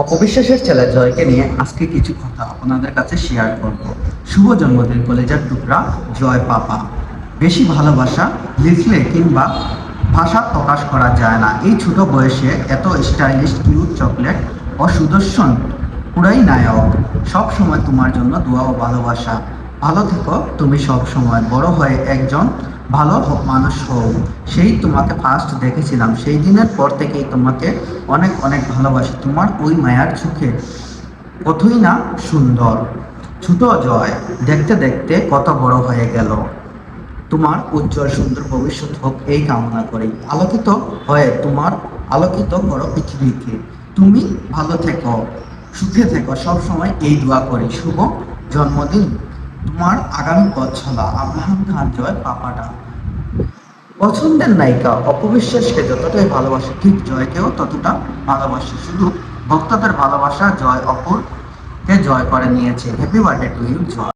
অপবিশ্বাসের ছেলে জয়কে নিয়ে আজকে কিছু কথা আপনাদের কাছে শেয়ার করব। শুভ জন্মদিন, কলেজের টুকরা, জয় পাপা। বেশি ভালোবাসা লিখলে কিংবা ভাষা প্রকাশ করা যায় না। এই ছোট বয়সে এত স্টাইলিশ কিউট চকলেট ও সুদর্শন পুরাই নায়ক। সব সময় তোমার জন্য দোয়া ও ভালোবাসা। ভালো থেকো, তুমি সব সময়। বড় হয়ে একজন ভালো মানুষ হও সেই তোমাকে ফার্স্ট দেখেছিলাম। সেই দিনের পর থেকেই তোমাকে অনেক অনেক ভালোবাসি। তোমার ওই মায়ার চোখে কতই না সুন্দর। ছোট জয়, দেখতে দেখতে কত বড় হয়ে গেল। তোমার উজ্জ্বল, সুন্দর ভবিষ্যৎ হোক, এই কামনা করি আলোকিত হয়ে তোমার আলোকিত করো পৃথিবীকে। তুমি ভালো থেকো, সুখে থেকো সব সময় এই দোয়া করি। শুভ জন্মদিন। তোমার আগামী গছলা আব্রাহাম খান জয় পাপাটা। পছন্দের নায়িকা অপবিশ্বাসকে যতটাই ভালোবাসে, ঠিক জয়কেও ততটা ভালোবাসে। শুধু ভক্তদের ভালোবাসা জয় অপর কে জয় করে নিয়েছে। Happy birthday to you Joy.